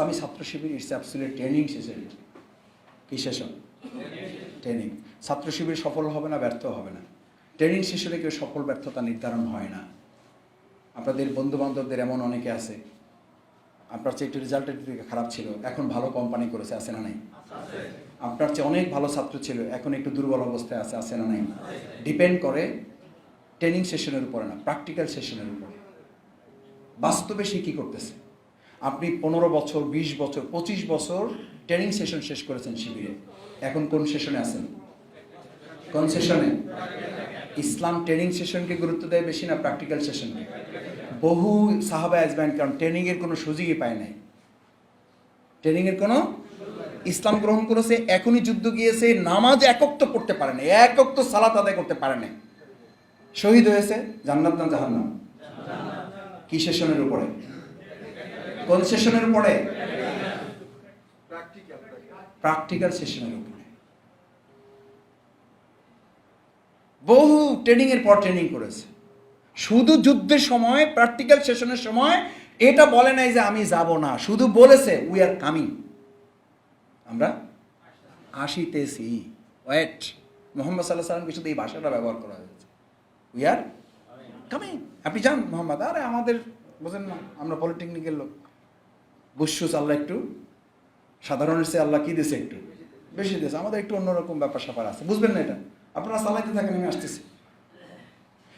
Islami Chhatra Shibir it's absolute training session কি session training Chhatra Shibir সফল হবে না, ব্যর্থ হবে না। ট্রেনিং সেশনে কেউ সফল, ব্যর্থতা নির্ধারণ হয় না। আপনাদের বন্ধু বান্ধবদের এমন অনেকে আছে। আপনার চেয়ে একটু রেজাল্টের দিকে খারাপ ছিল, এখন ভালো কোম্পানি করেছে, আছে না নাই? আপনার চেয়ে অনেক ভালো ছাত্র ছিল, এখন একটু দুর্বল অবস্থায় আছে আছে না নাই? ডিপেন্ড করে ট্রেনিং সেশনের উপরে না প্র্যাকটিক্যাল সেশনের উপরে। বাস্তবে সে কী করতেছে? আপনি পনেরো বছর, বিশ বছর, পঁচিশ বছর ট্রেনিং সেশন শেষ করেছেন শিবিরে। এখন কোন সেশনে আছেন? কোন সেশনে ইসলাম ট্রেনিং সেশনকে গুরুত্ব দেয় বেশি না প্র্যাকটিক্যাল সেশনকে বহু সাহাবা আসবেন কারণ ট্রেনিংয়ের কোনো সুযোগই পায় নাই। ট্রেনিংয়ের কোনো ইসলাম গ্রহণ করেছে, এখনই যুদ্ধ গিয়েছে, নামাজ একক তো পড়তে পারে না একক তো সালাত আদায় করতে পারে না শহীদ হয়েছে জান্নাত না জাহান্নাম? কি সেশনের উপরে? কোন সেশনের উপরে? প্র্যাকটিক্যাল সেশনের উপরে। বহু ট্রেনিং এর পর ট্রেনিং করেছে। শুধু যুদ্ধের সময় প্র্যাকটিক্যাল সেশনের সময় এটা বলে নাই যে আমি যাব না। শুধু বলেছে উই আর কামিং আমরা আসিতেছি। ওয়েট মোহাম্মদ সাল্লাহ সাল্লামকে শুধু এই ভাষাটা ব্যবহার করা হয়েছে। উই আর কামিং আপনি যান মোহাম্মদ। আরে আমাদের বোঝেন না আমরা পলিটেকনিকের লোক। বুসুস আল্লাহ একটু, সাধারণের চেয়ে আল্লাহ কি দিয়েছে একটু? বেশি দিয়েছে আমাদের একটু অন্যরকম ব্যাপার স্যাপার আছে। বুঝবেন না এটা? আপনারা চালাইতে থাকেন, আমি আসতেছি।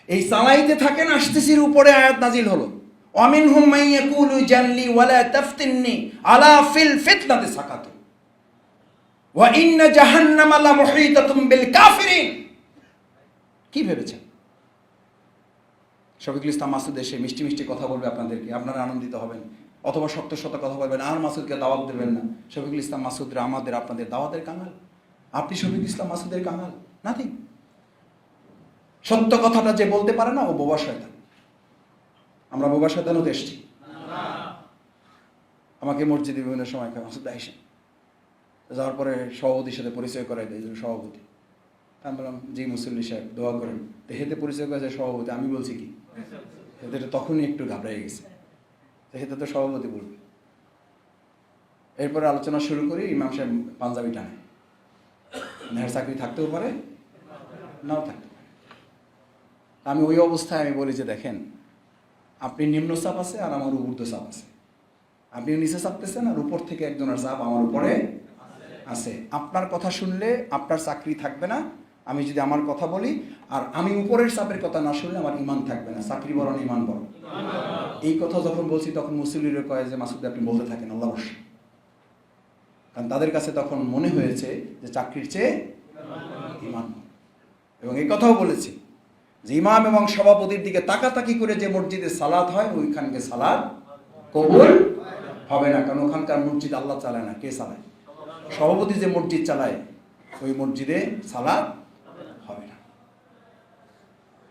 এই চালাইতে থাকেন আসতেছির উপরে আয়াত নাজিল হলো। অমিন হুম মাইয়াকুলু জানলি ওয়ালা তাফতিননি আলা ফিল ফিতনাতে সাকাতু। ওয়া ইন্না জাহান্নামা লা মুহীতাতুম বিল কাফিরিন। কি ভেবেছেন? শফিকুল ইসলাম মাসুদ এসে মিষ্টি মিষ্টি কথা বলবে আপনাদেরকে। আপনারা আনন্দিত হবেন। অথবা সত্য সত্য কথা বলবেন। আর মাসুদকে দাওয়াত দেবেন না। শফিকুল ইসলাম মাসুদরা আমাদের, আপনাদের দাওয়াতের কাঙাল। আপনি শফিকুল ইসলাম মাসুদের কাঙাল? নাথিং। সত্য কথাটা যে বলতে পারে না, ও বোবা শয়তান। আমরা বোবা শয়তানও এসছি। আমাকে মসজিদে বিভিন্ন সময় মাসুদ, আইসেন। যাওয়ার পরে সভাপতির সাথে পরিচয় করাই দেয় সভাপতি। আমি বললাম, জি মুসল্লি সাহেব, দোয়া করেন। তো হেতে পরিচয় করেছে সভাপতি। আমি বলছি কি? হেতে তখনই একটু ঘাবড়ে গেছে। তো হেতে তো সভাপতি বলবে এরপরে আলোচনা শুরু করি, ইমাম সাহেব পাঞ্জাবি টানে। মেয়ের চাকরি থাকতেও পারে, নাও থাকতে পারে। আমি ওই অবস্থায় আমি বলি যে, দেখেন, আপনি নিম্ন চাপ আছে আর আমার ঊর্ধ্ব চাপ আছে। আপনি নিচে চাপতেছেন আর উপর থেকে একজনের চাপ আমার উপরে আছে। আপনার কথা শুনলে আপনার চাকরি থাকবে না আমি যদি আমার কথা বলি, আর আমি উপরের চাপের কথা না শুনলে আমার ইমান থাকবে না। চাকরি বরং ইমান বড়। এই কথা যখন বলছি, তখন মুসলিমরা কয় যে, মাসুদ, আপনি বলতে থাকেন, আল্লাহ বসে। কারণ তাদের কাছে তখন মনে হয়েছে যে, চাকরির চেয়ে ইমান এবং এই কথাও বলেছি যে, ইমাম এবং সভাপতির দিকে তাকাতাকি করে যে মসজিদে সালাদ হয়, ওইখানকে সালাদ কবুল হবে না। কারণ ওখানকার মসজিদ আল্লাহ চালায় না। কে চালায়? সভাপতি যে মসজিদ চালায়, ওই মসজিদে সালাদ হবে না।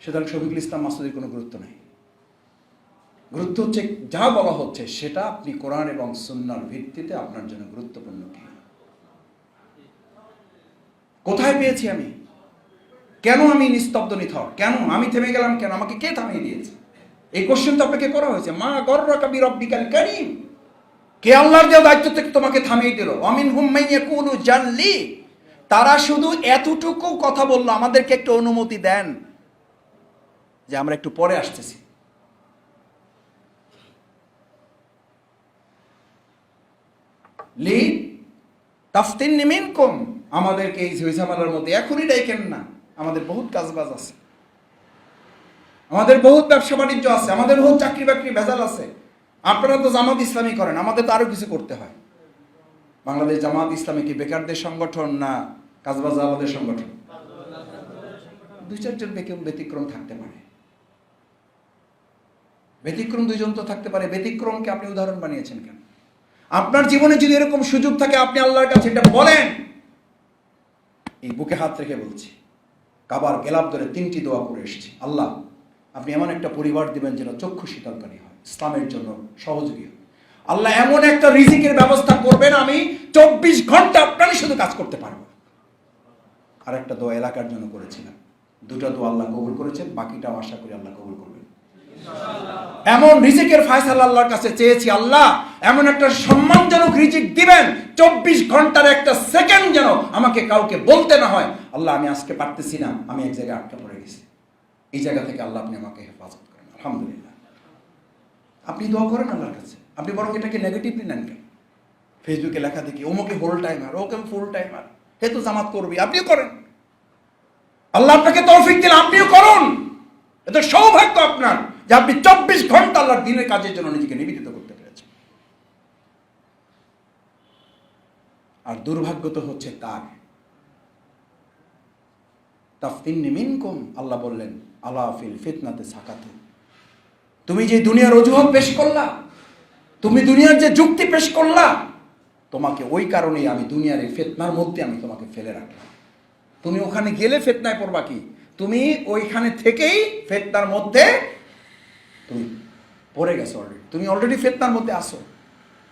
সুতরাং শফিকুল ইসলাম মাসুদের কোনো গুরুত্ব নেই। গুরুত্ব হচ্ছে, যা বলা হচ্ছে, সেটা আপনি কোরআন এবং সুন্নার ভিত্তিতে আপনার জন্য গুরুত্বপূর্ণ কি কোথায় পেয়েছি আমি? কেন আমি নিস্তব্ধ, নিথর? কেন আমি থেমে গেলাম? কেন আমাকে কে থামিয়ে দিয়েছে? এই কোশ্চেন তো আপনাকে করা হয়েছে। মা গর্র কবি রব্বিকাল করিম। কে আল্লাহর দেওয়া দায়িত্ব থেকে তোমাকে থামিয়ে দিল? অমিন হুম্মাইয়া কুলু জানলি। তারা শুধু এতটুকু কথা বলল, আমাদেরকে একটু অনুমতি দেন যে আমরা একটু পরে আসতেছি। কম আমাদেরকে এই ঝুইঝামেলার মধ্যে এখনই ডাইকেন না। আমাদের বহুত কাজবাজ আছে। আমাদের বহুত ব্যবসা বাণিজ্য আছে, আমাদের বহুত চাকরি বাকরি ভেজাল আছে। আপনারা তো জামাত ইসলামী করেন, আমাদের তো আরও কিছু করতে হয়। বাংলাদেশ জামাত ইসলামী কি বেকারদের সংগঠন না কাজবাজ আমাদের সংগঠন। দুই চারজন ব্যতি- ব্যতিক্রম থাকতে পারে। ব্যতিক্রম দুইজন তো থাকতে পারে। ব্যতিক্রমকে আপনি উদাহরণ বানিয়েছেন কেন? আপনার জীবনে যদি এরকম সুযোগ থাকে, আপনি আল্লাহর কাছে এটা বলেন। এই বুকে হাত রেখে বলছি, কাবার গেলাপ ধরে তিনটি দোয়া করে এসেছি। আল্লাহ, আপনি এমন একটা পরিবার দিবেন যেন চক্ষু শীতলকারী হয়। ইসলামের জন্য সহযোগী হয়। আল্লাহ এমন একটা রিজিকের ব্যবস্থা করবেন আমি চব্বিশ ঘণ্টা আপনারই শুধু কাজ করতে পারব। আর একটা দোয়া এলাকার জন্য করেছিলাম। দুটো দোয়া আল্লাহ কবুল করেছেন, বাকিটাও আশা করি আল্লাহ কবুল করবেন। এমন রিজিকের ফায়সালা আল্লাহর কাছে চেয়েছি আল্লাহ, এমন একটা সম্মানজনক রিজিক দিবেন, চব্বিশ ঘণ্টার একটা সেকেন্ড যেন আমাকে কাউকে বলতে না হয়। আল্লাহ, আমি আজকে পারতেছি না, আমি এক জায়গায় আটকা পড়ে গেছি। এই জায়গা থেকে আল্লাহ আপনি আমাকে হেফাজত করেন, আলহামদুলিল্লাহ। আপনি দোয়া করেন আল্লাহর কাছে, আপনি বরং এটাকে নেগেটিভলি নেন কেন? ফেসবুকে লেখা দেখি, ওমকে whole timer okay full timer হে তো জামাত করবি, আপনিও করেন। আল্লাহ আপনাকে তৌফিক দিলে আপনিও করুন। এটা সৌভাগ্য আপনার যে আপনি চব্বিশ ঘণ্টা আল্লাহর দিনের কাজের জন্য নিজেকে নিবেদিত করতে পেরেছেন। আর দুর্ভাগ্য তো হচ্ছে তার। মিনকুম, আল্লাহ বললেন আল্লাহ ফিতনাতে তুমি যে দুনিয়ার অজুহাত পেশ করলা, তুমি দুনিয়ার যে যুক্তি পেশ করলা, তোমাকে ওই কারণেই আমি দুনিয়ার এই ফেতনার মধ্যে আমি তোমাকে ফেলে রাখলাম। তুমি ওখানে গেলে ফেতনায় পড়বা কি? তুমি ওইখানে থেকেই ফেতনার মধ্যে তুমি পড়ে গেছো অলরেডি তুমি অলরেডি ফেতনার মধ্যে আসো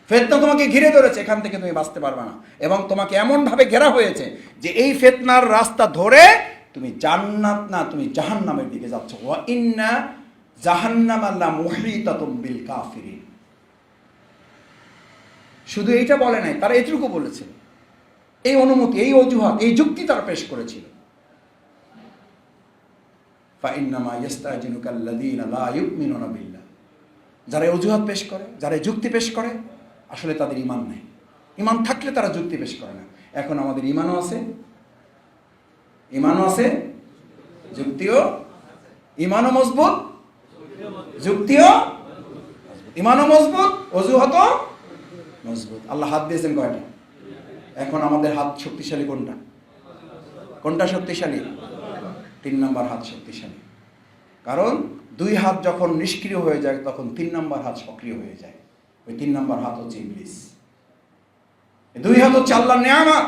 ফেতনা তোমাকে ঘিরে ধরেছে, এখান থেকে তুমি বাঁচতে পারবে না। এবং তোমাকে এমনভাবে ঘেরা হয়েছে যে এই ফেতনার রাস্তা ধরে তুমি জান্নাত না, তুমি জাহান্নামের দিকে যাচ্ছ। ইন্না জাহান্নাম আল্লাহ মুহিতাতুম বিল কাফিরিন। শুধু এইটা বলে নাই, তারা এটুকু বলেছে। এই অনুমতি, এই অজুহাত, এই যুক্তি তারা পেশ করেছিল। যারা অজুহাত পেশ করে, যারা যুক্তি পেশ করে, আসলে তাদের ইমান নেই। ইমান থাকলে তারা যুক্তি পেশ করে না। এখন আমাদের ইমানও আছে ইমানও আছে, যুক্তিও ইমানও মজবুত, যুক্তিও ইমানও মজবুত, অজুহাতও মজবুত। আল্লাহ হাত দিয়েছেন কয়টা? এখন আমাদের হাত শক্তিশালী কোনটা? কোনটা শক্তিশালী? তিন নম্বর হাত শক্তিশালী। কারণ দুই হাত যখন নিষ্ক্রিয় হয়ে যায়, তখন তিন নম্বর হাত সক্রিয় হয়ে যায়। ওই তিন নম্বর হাত হচ্ছে ইবলিস। দুই হাত হচ্ছে আল্লাহ নেয়ামত,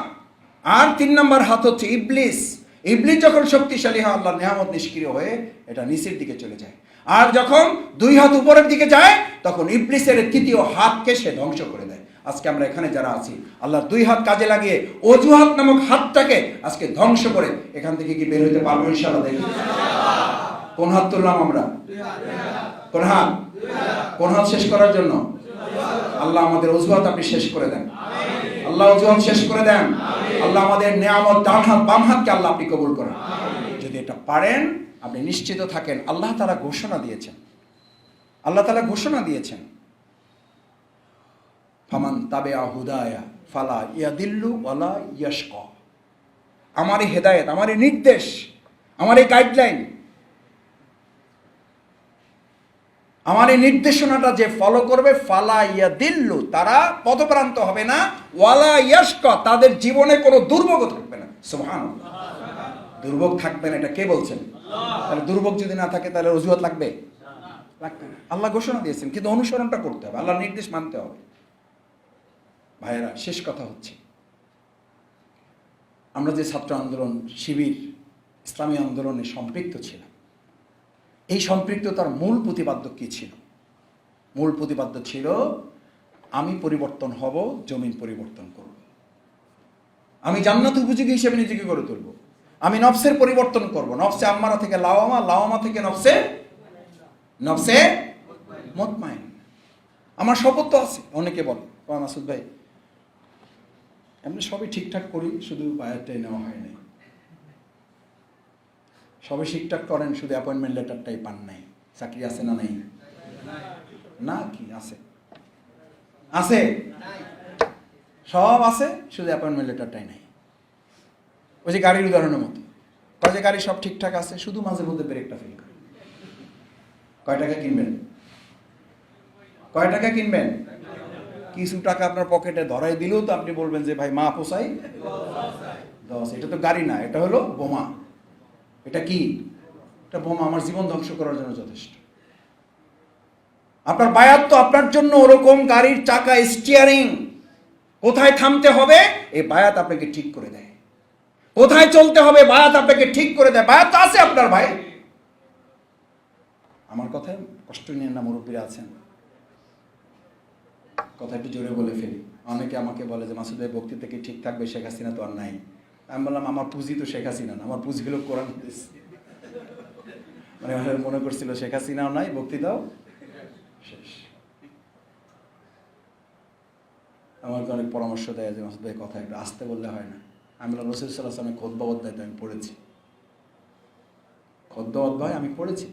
আর তিন নম্বর হাত হচ্ছে ইবলিস। ইবলিস যখন শক্তিশালী হয় আল্লাহ নেয়ামত নিষ্ক্রিয় হয়ে এটা নিচের দিকে চলে যায়। আর যখন দুই হাত উপরের দিকে যায়, তখন ইবলিসের তৃতীয় হাতকে সে ধ্বংস করে দেয়। আজকে আমরা এখানে যারা আছি, আল্লাহর দুই হাত কাজে লাগিয়ে অজুহাত নামক হাতটাকে আজকে ধ্বংস করে এখান থেকে কি বের হইতে পারব ইনশাআল্লাহ দেখি। কোন হাত তুললাম আমরা? কোন হাত? কোন হাত শেষ করার জন্য? আল্লাহ আমাদের অজুহাত আপনি শেষ করে দেন। আল্লাহ অজুহাত শেষ করে দেন। আল্লাহ আমাদের নেয়ামত ডান হাত, বাম হাতকে আল্লাহ আপনি কবুল করেন। যদি এটা পারেন, আপনি নিশ্চিত থাকেন, আল্লাহ তারা ঘোষণা দিয়েছেন। আল্লাহ তালা ঘোষণা দিয়েছেন। ফামান তাবে হুদায়া ফালা ইয়াদিল্লু ওয়ালা ইয়াশক। আমার এই হেদায়েত আমার নির্দেশ আমার এই গাইডলাইন আমার এই নির্দেশনাটা যে ফলো করবে, ফালা ইয়া দিল্লু তারা পদপ্রান্ত হবে না, ওয়ালা ইয়াশক, তাদের জীবনে কোনো দুর্ভোগ থাকবে না। সুবহান দুর্ভোগ থাকবে না, এটা কে বলছেন? তাহলে দুর্ভোগ যদি না থাকে, তাহলে অজুহাত লাগবে? লাগবে না। আল্লাহ ঘোষণা দিয়েছেন, কিন্তু অনুসরণটা করতে হবে, আল্লাহর নির্দেশ মানতে হবে। ভাইয়েরা, শেষ কথা হচ্ছে। আমরা যে ছাত্র আন্দোলন, শিবির, ইসলামী আন্দোলনে সম্পৃক্ত ছিলাম। এই সম্পৃক্ততার মূল প্রতিপাদ্য কি ছিল? মূল প্রতিপাদ্য ছিল, আমি পরিবর্তন হব, জমিন পরিবর্তন করব। আমি জান্নাত উপযোগী হিসেবে নিজেকে গড়ে তুলব। আমি নফসের পরিবর্তন করব। নফসে আম্মারা থেকে লাওয়ামা লাওয়ামা থেকে নফসে নফসে মতমাইন। আমার শপথ তো আছে, অনেকে বলে মাসুদ ভাই এমনি সবই ঠিকঠাক করি, শুধু বায়ারটাই নেওয়া হয় নাই। সবই ঠিকঠাক করেন, শুধু অ্যাপয়েন্টমেন্ট লেটারটাই পান নাই। চাকরি আছে না নাই? না কি, আছে। আছে? সব আছে, শুধু অ্যাপয়েন্টমেন্ট লেটারটাই নাই। ওই যে গাড়ির উদাহরণের মতো। কয় যে গাড়ি সব ঠিকঠাক আছে, শুধু মাঝে মধ্যে ব্রেকটা ফেল করে। কয় টাকা কিনবেন? কয় টাকা কিনবেন? কিছু টাকা আপনার পকেটে ধরাই দিলেও তো আপনি বলবেন যে, ভাই, মা পোষাই দশ, এটা তো গাড়ি না, এটা হলো বোমা। এটা কি? এটা বোমা আমার জীবন ধ্বংস করার জন্য যথেষ্ট। আপনার বায়াত তো আপনার জন্য ওরকম গাড়ির চাকা স্টিয়ারিং কোথায় থামতে হবে? এই বায়াত আপনাকে ঠিক করে দেয়। কোথায় চলতে হবে? বায়াত আপনাকে ঠিক করে দেয়। বায়াত তো আছে আপনার ভাই। আমার কথায় কষ্ট নিয়ে না মুরব্বীরা আছেন। কথা একটু জোরে বলে ফেলি। অনেকে আমাকে বলে যে, মাসুদ ভাই, বক্তৃতা কি ঠিক থাকবে? শেখ হাসিনা তো আর নাই। আমি বললাম, আমার পুঁজি তো শেখ হাসিনা না, আমার পুঁজি হলো কোরআন মানে মনে করছিল, শেখ হাসিনাও নাই, বক্তৃতাও শেষ। আমাকে অনেক পরামর্শ দেয় যে, মাসুদ ভাই, কথা একটু আসতে বললে হয় না। আমি বললাম রসুল সাল্লাহ সালামের খোদ্া অধ্যায় তো আমি পড়েছি। খোদ্া অধ্যায় আমি পড়েছি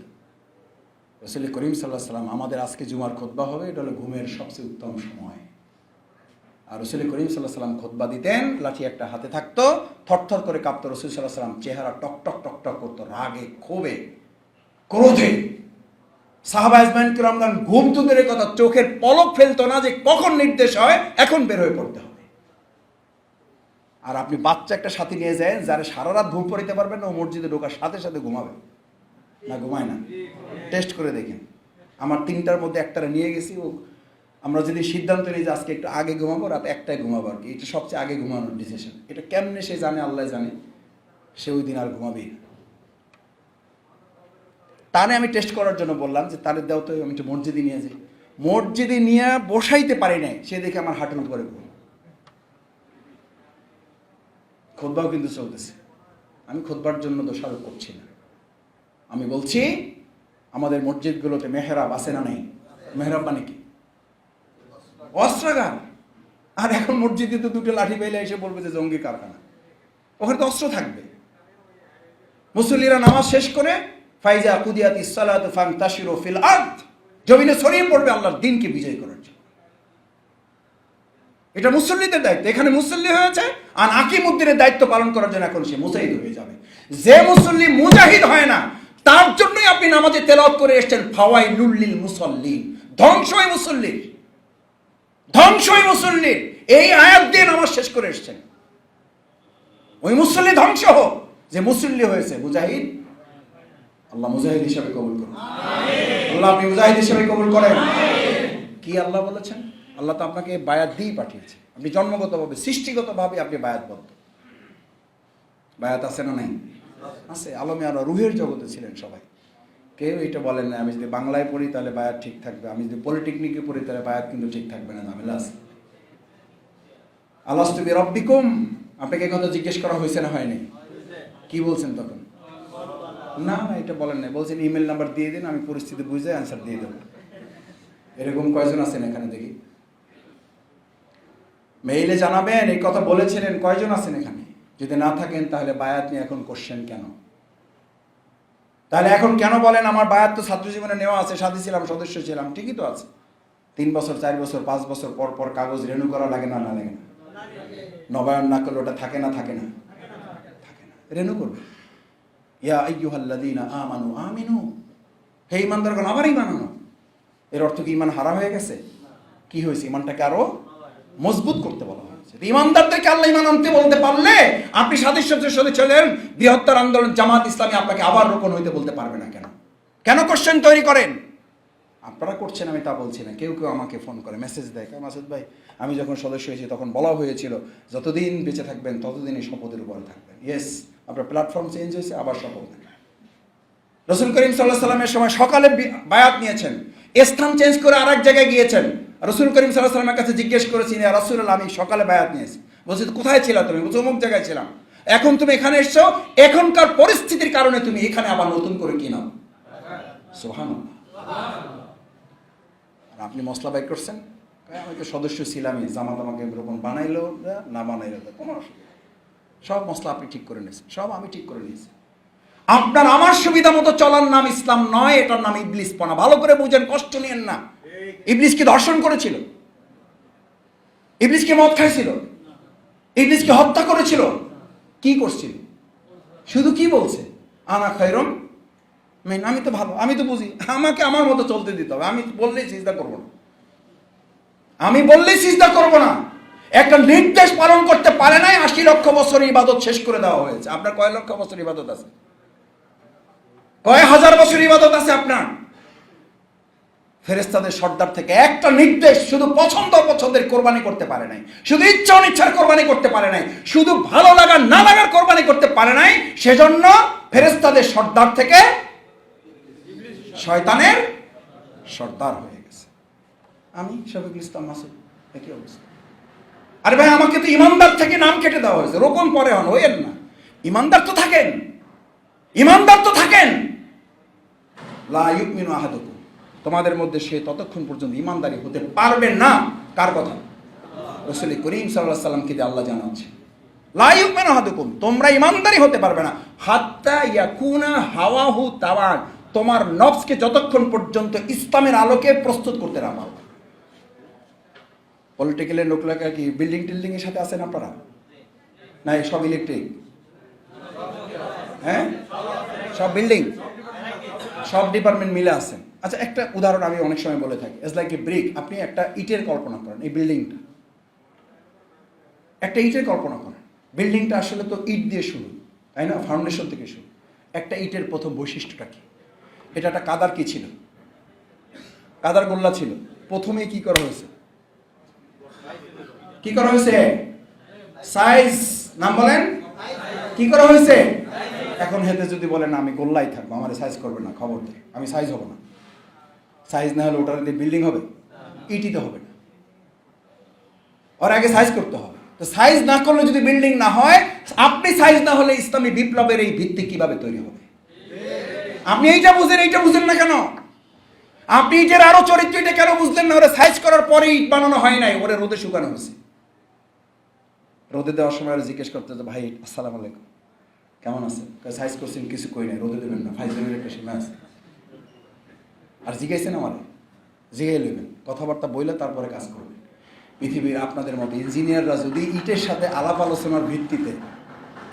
রসুল করিম সাল্লাহ সাল্লাম আমাদের আজকে জুমার খোদ্া হবে, এটা হলো ঘুমের সবচেয়ে উত্তম সময়। আর রসুল করিম সাল্লাহ সাল্লাম খোদবা দিতেন, লাঠি একটা হাতে থাকতো, থরথর করে কাঁপতো, রসুল সাল্লাহ সাল্লাম চেহারা টক টক টক টক করতো, রাগে, ক্ষোভে, ক্রোধে। সাহাবা কিরামদান, ঘুম তুদের কথা চোখের পলক ফেলতো না যে কখন নির্দেশ হয়, এখন বের হয়ে পড়তে হবে। আর আপনি বাচ্চা একটা সাথী নিয়ে যায় যারা সারা রাত ঘুম পড়িতে পারবেন না, ও মসজিদে ঢোকার সাথে সাথে ঘুমাবে। না, ঘুমায় না। টেস্ট করে দেখেন আমার তিনটার মধ্যে একটারে নিয়ে গেছি, ও আমরা যদি সিদ্ধান্ত নিই যে আজকে একটু আগে ঘুমাবো, রাত একটায় ঘুমাবো আর কি। এটা সবচেয়ে আগে ঘুমানোর ডিসিশন এটা কেমনে সে জানে, আল্লাহ জানে, সে ওই দিন আর ঘুমাবেই না। তারে আমি টেস্ট করার জন্য বললাম যে তারে দেও তো, আমি একটু মসজিদে নিয়ে যাই। মসজিদে নিয়ে বসাইতে পারি নাই, সে দেখে আমার হাঁটুর উপরে ঘুম। খোদবাও কিন্তু চলতেছে। আমি খোদবার জন্য দোষারোপ করছি না। আমি বলছি, আমাদের মসজিদগুলোতে মেহরাব আছে না নেই? মেহরাব মানে কি? অস্ত্রাগার। আর এখন মসজিদে তো দুটো লাঠি পাইলে এসে বলবে যে জঙ্গি কারখানা। ওখানে তো অস্ত্র থাকবে। মুসল্লিরা নামাজ শেষ করে, ফাইজা কুদিয়াত ইসালাত ফাং তাসিরো ফিল আর্থ জমিনে ছড়িয়ে পড়বে আল্লাহর দিনকে বিজয় করার জন্য। এটা মুসল্লিদের দায়িত্ব। এখানে মুসল্লি হয়েছে, আর আকিমুদ্দিনের দায়িত্ব পালন করার জন্য এখন সে মুজাহিদ হয়ে যাবে। যে মুসল্লি মুজাহিদ হয় না তার জন্যই আপনি নামাজে তেলাওয়াত করে এসেছেন ফাওয়াই লুল্লিল মুসল্লি ধ্বংসই মুসল্লির। ধ্বংসই মুসল্লির। এই আয়াত দিয়ে নামাজ শেষ করে এসেছেন। ওই মুসল্লি ধ্বংস হোক যে মুসল্লি হয়েছে মুজাহিদ। আল্লাহ মুজাহিদ হিসাবে কবুল করুন। আল্লাহ আপনি মুজাহিদ হিসাবে কবুল করেন। কি আল্লাহ বলেছেন? আল্লাহ তো আপনাকে বায়াত দিয়েই পাঠিয়েছে। আপনি জন্মগতভাবে সৃষ্টিগতভাবে আপনি বায়াত বায়াতবদ্ধ বায়াত আছে না নাই? আছে, আলমে আরও রুহের জগতে ছিলেন সবাই। কেউ এটা বলেন না, আমি যদি বাংলায় পড়ি তাহলে বায়াত ঠিক থাকবে, আমি যদি পলিটেকনিকে পড়ি তাহলে বায়াত কিন্তু ঠিক থাকবে না, ঝামেলা আছে। আল্লাহ তুমি রব্বিকুম, আপনাকে কথা জিজ্ঞেস করা হয়েছে না, হয়নি। কি বলছেন তখন? না না, এটা বলেন না বলছেন ইমেল নাম্বার দিয়ে দিন, আমি পরিস্থিতি বুঝে অ্যান্সার দিয়ে দেবো। এরকম কয়জন আছেন এখানে দেখি? মেইলে জানাবেন, এই কথা বলেছিলেন, কয়জন আছেন এখানে? যদি না থাকেন, তাহলে বায়াত নিয়ে এখন কোশ্চেন কেন? তাহলে এখন কেন বলেন, আমার বায়াত তো ছাত্র জীবনে নেওয়া আছে, সাথী ছিলাম, সদস্য ছিলাম, ঠিকই তো আছে। তিন বছর, চার বছর, পাঁচ বছর, পর পর কাগজ রেনু করা লাগে না না লাগে না। নবায়ন না করলে ওটা থাকে না থাকে না। থাকে না। রেনু করবে। ইয়া আইয়ুহাল্লাযীনা আমানু আমিনু। হে ইমানদারগণ আবার ইমান আনো। এর অর্থ কি ইমান হারা হয়ে গেছে? কি হয়েছে? ইমানটাকে আরও মজবুত করতে বলা ইমানদারদেরকে আল্লাহ ইমান আনতে বলতে পারলে আপনি সাদৃশ্যের সাথে চলেন, বৃহত্তর আন্দোলন, জামাত ইসলামী আপনাকে আবার রোপণ হইতে বলতে পারবে না কেন? কেন কোশ্চেন তৈরি করেন? আপনারা করছেন, আমি তা বলছি না। কেউ কেউ আমাকে ফোন করে মেসেজ দেয়। মাসুদ ভাই, আমি যখন সদস্য হয়েছি তখন বলা হয়েছিল, যতদিন বেঁচে থাকবেন, ততদিন এই শপথের উপরে থাকবেন। ইয়েস আপনার প্ল্যাটফর্ম চেঞ্জ হয়েছে, আবার শপথ রসুল করিম সাল্লাহ সাল্লামের সময় সকালে বায়াত নিয়েছেন। স্থান চেঞ্জ করে আর এক জায়গায় গিয়েছেন। রসুল করিম সাল্লাহ সাল্লামের কাছে জিজ্ঞেস করেছি না রসুল আমি সকালে বায়াত নিয়েছি বলছি, কোথায় ছিল তুমি? বলছো, অমুক জায়গায় ছিলাম। এখন তুমি এখানে এসছো? এখনকার পরিস্থিতির কারণে তুমি এখানে আবার নতুন করে কি নাও? সোহান আর আপনি মশলা বাইক করছেন? আমি তো সদস্য ছিলামই। জামাত আমাকে এরকম বানাইলো না বানাইলো কোনো অসুবিধা সব মশলা আপনি ঠিক করে নিয়েছেন, সব আমি ঠিক করে নিয়েছি। আপনার আমার সুবিধা মতো চলার নাম ইসলাম নয়, এটার নাম ইবলিস পনা ভালো করে বুঝেন, কষ্ট নিয়েন না। ইবলিসকে ধর্ষণ করেছিল। ইবলিসকে মদ খাইছিল। ইবলিসকে হত্যা করেছিল। কি করছিল? শুধু কি বলছে? আনা খৈরম মেন, আমি তো ভালো আমি তো বুঝি, আমাকে আমার মতো চলতে দিতে হবে। আমি বললেই চিন্তা করব না। আমি বললেই চিন্তা করব না। একটা নির্দেশ পালন করতে পারে নাই, আশি লক্ষ বছর ইবাদত শেষ করে দেওয়া হয়েছে। আপনার কয় লক্ষ বছর ইবাদত আছে? কয় হাজার বছর ইবাদত আছে আপনার? ফেরেস্তাদের সর্দার থেকে একটা নির্দেশ, শুধু পছন্দ অপছন্দের কোরবানি করতে পারে নাই। শুধু ইচ্ছা অনিচ্ছার কোরবানি করতে পারে নাই। শুধু ভালো লাগা না লাগার কোরবানি করতে পারে নাই। সেজন্য ফেরেস্তাদের সর্দার থেকে শয়তানের সর্দার হয়ে গেছে। আমি শফিকুল ইসলাম মাসুদ, একই অবস্থা। আরে ভাই, আমাকে তো ইমানদার থেকে নাম কেটে দেওয়া হয়েছে। রোপণ পরে হন হইয়েন না। ইমানদার তো থাকেন। ইমানদার তো থাকেন। লা ইউমিনু আহাদুকুম। তোমাদের মধ্যে সে ততক্ষণ পর্যন্ত ইমানদারি হতে পারবে না। কার কথা? রসুল করিম সাল্লাহ সাল্লামকে দিয়ে আল্লাহ জানাচ্ছে। লা ইউমিনু আহাদুকুম, তোমরা ইমানদারি হতে পারবে না। হাত্তা ইয়াকুনা হাওয়াহু তাওয়ান, তোমার নফসকে যতক্ষণ পর্যন্ত ইসলামের আলোকে প্রস্তুত করতে না পারবে পলিটিক্যালের লোকলাকা কি, বিল্ডিং টিল্ডিং এর সাথে আছেন আপনারা? না সব ইলেকট্রিক। হ্যাঁ? সব বিল্ডিং? সব ডিপার্টমেন্ট মিলে আছেন। আচ্ছা একটা উদাহরণ আমি অনেক সময় বলে থাকি। এজ লাইক এ ব্রিক আপনি একটা ইটের কল্পনা করেন, এই বিল্ডিংটা একটা ইটের কল্পনা করেন। বিল্ডিংটা আসলে তো ইট দিয়ে শুরু, তাই না? ফাউন্ডেশন থেকে শুরু। একটা ইটের প্রথম বৈশিষ্ট্যটা কি? এটা একটা কাদার কি ছিল? কাদার গোল্লা ছিল। প্রথমে কি করা হয়েছে? কি করা হয়েছে? সাইজ নাম বলেন। কি করা হয়েছে? এখন হেতে যদি বলেন আমি গোল্লাই থাকব, আমার সাইজ করবে না, খবর দেয় আমি সাইজ হব না। সাইজ না হলে ওটার দিয়ে বিল্ডিং হবে? ইটি তো হবে না। ওর আগে সাইজ করতে হবে। তো সাইজ না করলে যদি বিল্ডিং না হয়, আপনি সাইজ না হলে ইসলামী বিপ্লবের এই ভিত্তি কীভাবে তৈরি হবে? আপনি এইটা বুঝেন এইটা বুঝেন না কেন? আপনি ইটের আরও চরিত্র এটা কেন বুঝলেন না? ওরা সাইজ করার পরে ইট বানানো হয় নাই, ওরে রোদে শুকানো হয়েছে। রোদে দেওয়ার সময় ওরা জিজ্ঞেস করতে যে, ভাই, আসসালাম আলাইকুম। কেমন আছেন? সাইজ করছেন, কিছু কই নাই, রোদে দেবেন না ফাইভ জনের একটা সীমা আছে। আর জিজ্ঞাসেন আমার। জিগাই নেবেন কথাবার্তা বইলে তারপরে কাজ করবেন। পৃথিবীর আপনাদের মতো ইঞ্জিনিয়াররা যদি ইটের সাথে আলাপ আলোচনার ভিত্তিতে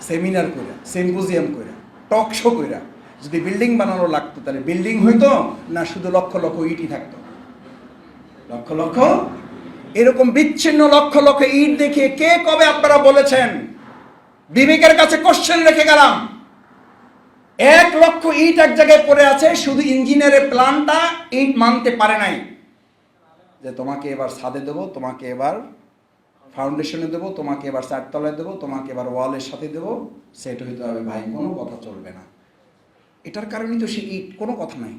সেমিনার করে সিম্পোজিয়াম করে টক শো করে যদি বিল্ডিং বানানো লাগতো, তাহলে বিল্ডিং হইতো না শুধু লক্ষ লক্ষ ইটই থাকতো? লক্ষ লক্ষ? এরকম বিচ্ছিন্ন লক্ষ লক্ষ ইট দেখিয়ে কে কবে আপনারা বলেছেন? বিবেকের কাছে কোশ্চেন রেখে গেলাম। এক লক্ষ ইট এক জায়গায় পড়ে আছে, শুধু ইঞ্জিনিয়ারের প্ল্যানটা ইট মানতে পারে নাই। যে তোমাকে এবার ছাদে দেবো, তোমাকে এবার ফাউন্ডেশনে দেবো, তোমাকে এবার চারতলায় দেবো, তোমাকে এবার ওয়ালের সাথে দেবো, সেট হইতে হবে ভাই, কোনো কথা চলবে না। এটার কারণেই তো সে ইট, কোনো কথা নাই।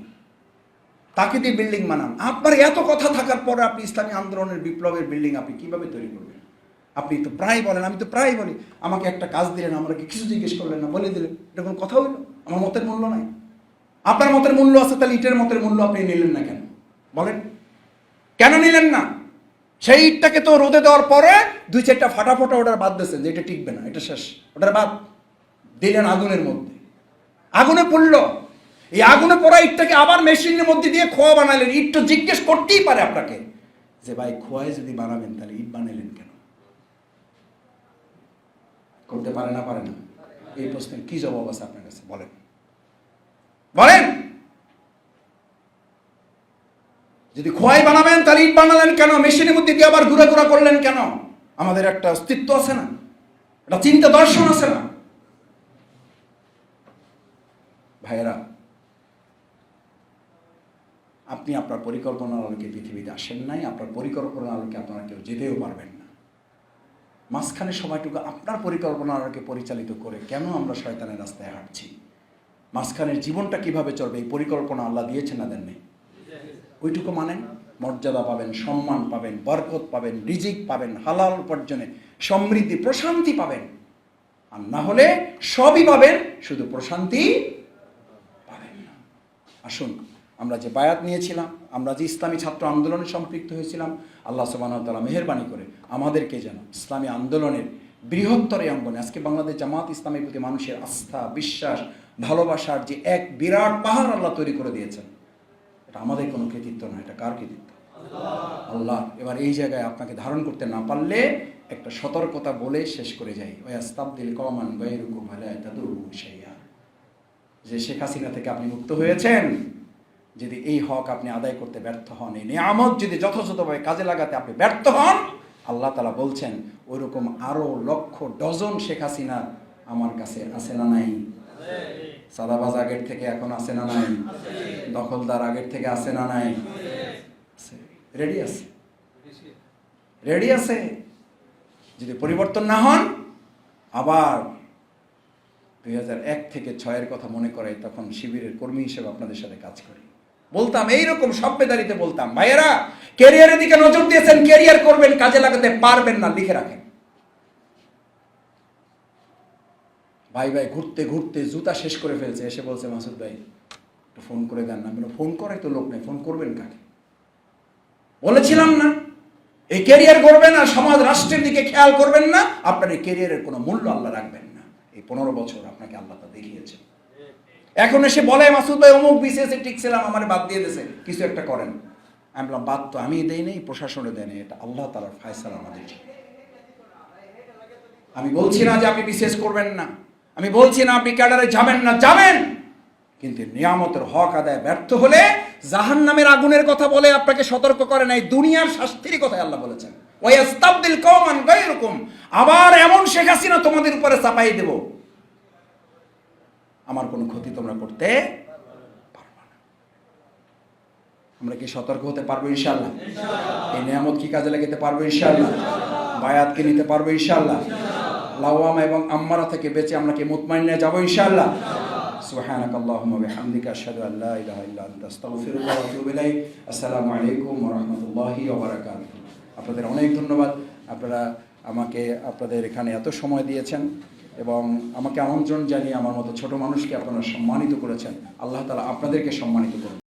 তাকে দিয়ে বিল্ডিং বানান। আপনার এত কথা থাকার পরে আপনি ইসলামী আন্দোলনের বিপ্লবের বিল্ডিং আপনি কীভাবে তৈরি করবেন? আপনি তো প্রায় বলেন, আমি তো প্রায় বলি, আমাকে একটা কাজ দিলেন, আমাকে কিছু জিজ্ঞেস করলেন না, বলে দিলেন। এটা কোনো কথা হইল? আমার মতের মূল্য নাই। আপনার মতের মূল্য আছে, তাহলে ইটের মতের মূল্য আপনি নিলেন না কেন? বলেন। কেন নিলেন না? সেই ইটটাকে তো রোদে দেওয়ার পরে দুই চারটা ফাটা ফোটা ওটার বাদ দিয়েছেন যে এটা টিকবে না, এটা শেষ। ওটার বাদ দিলেন আগুনের মধ্যে। আগুনে পড়ল। এই আগুনে পড়া ইটটাকে আবার মেশিনের মধ্যে দিয়ে খোয়া বানালেন। ইট তো জিজ্ঞেস করতেই পারে আপনাকে যে, ভাই, খোয়ায় যদি বানাবেন, তাহলে ইট বানালেন কেন করতে পারে না পারে না। এই প্রশ্নের কি জবাব আছে আপনার কাছে? বলেন। বলেন! যদি খোয়াই বানাবেন, তাহলে ইট বানালেন কেন? মেশিনের মধ্যে দিয়ে আবার ঘুরে ঘুরা করলেন কেন? আমাদের একটা অস্তিত্ব আছে না? একটা চিন্তা দর্শন আছে না? ভাইয়েরা, আপনি আপনার পরিকল্পনার আলোকে পৃথিবীতে আসেন নাই, আপনার পরিকল্পনার আলোকে আপনারা কেউ যেতেও পারবেন মাঝখানে সময়টুকু আপনার পরিকল্পনার আলোকে পরিচালিত করে কেন আমরা শয়তানের রাস্তায় হাঁটছি? মাঝখানের জীবনটা কীভাবে চলবে? এই পরিকল্পনা আল্লাহ দিয়েছেন না দেননি ওইটুকু মানেন? মর্যাদা পাবেন, সম্মান পাবেন, বরকত পাবেন, রিজিক পাবেন, হালাল উপার্জনে সমৃদ্ধি, প্রশান্তি পাবেন। আর না হলে সবই পাবেন, শুধু প্রশান্তি পাবেন না। আসুন আমরা যে বায়াত নিয়েছিলাম, আমরা যে ইসলামী ছাত্র আন্দোলনে সম্পৃক্ত হয়েছিলাম, আল্লাহ সুবাহতালা মেহরবানি করে আমাদেরকে যেন ইসলামী আন্দোলনের বৃহত্তর অঙ্গনে, আজকে বাংলাদেশ জামাত ইসলামের প্রতি মানুষের আস্থা, বিশ্বাস, ভালোবাসার যে এক বিরাট পাহাড় আল্লাহ তৈরি করে দিয়েছেন, এটা আমাদের কোনো কৃতিত্ব নয় এটা কার কৃতিত্ব? আল্লাহ। এবার এই জায়গায় আপনাকে ধারণ করতে না পারলে একটা সতর্কতা বলে শেষ করে যাই। ওই আস্তাবদিল কমান গৈরুকুম আলায় যে শেখ হাসিনা থেকে আপনি মুক্ত হয়েছেন যদি এই হক আপনি আদায় করতে ব্যর্থ হন, এই নিয়ামত যদি যথাযথভাবে কাজে লাগাতে আপনি ব্যর্থ হন, আল্লাহ তালা বলছেন ওইরকম আরও লক্ষ ডজন শেখ হাসিনা আমার কাছে আছে না নাই? সাদাবাজ আগের থেকে এখন আছে না নাই? দখলদার আগের থেকে আছে না নাই? রেডি আছে? রেডি আছে? যদি পরিবর্তন না হন, আবার দুই থেকে ছয়ের কথা মনে করে তখন শিবিরের কর্মী হিসেবে আপনাদের সাথে কাজ করি। বলতাম, এইরকম সভ্যদারিতে বলতাম, ভাইয়েরা ক্যারিয়ারের দিকে নজর দিয়েছেন ক্যারিয়ার করবেন, কাজে লাগাতে পারবেন না, লিখে রাখেন। ভাই ভাই, ঘুরতে ঘুরতে জুতা শেষ করে ফেলছে, এসে বলছে, মাসুদ ভাই, একটু ফোন করে দেন না। ফোন করে তো লোক নেই, ফোন করবেন কাকে? বলেছিলাম না, এই ক্যারিয়ার করবেন না সমাজ রাষ্ট্রের দিকে খেয়াল করবেন না, আপনার এই ক্যারিয়ারের কোনো মূল্য আল্লাহ রাখবেন না। এই পনেরো বছর আপনাকে আল্লাহ তা দেখিয়েছেন। এখন এসে বলে, মাসুদ ভাই, অমুক বিসিএসে টিকছিলাম আমার বাদ দিয়ে দিয়েছে কিছু একটা করেন। আমি বললাম, বাদ তো আমি দেই নেই প্রশাসনে দেয় নেই, এটা আল্লাহ তালার ফায়সালা আমাদের আমি বলছি না যে আপনি বিশেষ করবেন না। আমি বলছি না আপনি ক্যাডারে যাবেন না, যাবেন! কিন্তু নিয়ামতের হক আদায় ব্যর্থ হলে জাহান নামের আগুনের কথা বলে আপনাকে সতর্ক করে নাই, দুনিয়ার শাস্তির কথা আল্লাহ বলেছেন। ওয়াস্তাবদিল আবার এমন শেখ হাসিনা তোমাদের উপরে চাপাই দেব। আমার কোনো ক্ষতি তোমরা করতে পারবে না আমরা কি সতর্ক হতে পারবো ইনশাআল্লাহ এই নিয়ামত কি কাজে লাগাতে পারবো ইনশাআল্লাহ বায়াতকে নিতে পারবো ইনশাআল্লাহ লাওয়ামা এবং আম্মারা থেকে বেঁচে আমরা কি মুতমাইন্নে যাবো ইনশাআল্লাহ سبحانك اللهم وبحمدك أشهد أن لا إله إلا أنت أستغفرك وأتوب إليك السلام عليكم ورحمة الله وبركاته আপনাদের অনেক ধন্যবাদ আপনারা আমাকে আপনাদের এখানে এত সময় দিয়েছেন এবং আমাকে আমন্ত্রণ জানিয়ে আমার মতো ছোট মানুষকে আপনারা সম্মানিত করেছেন। আল্লাহ তালা আপনাদেরকে সম্মানিত করুন।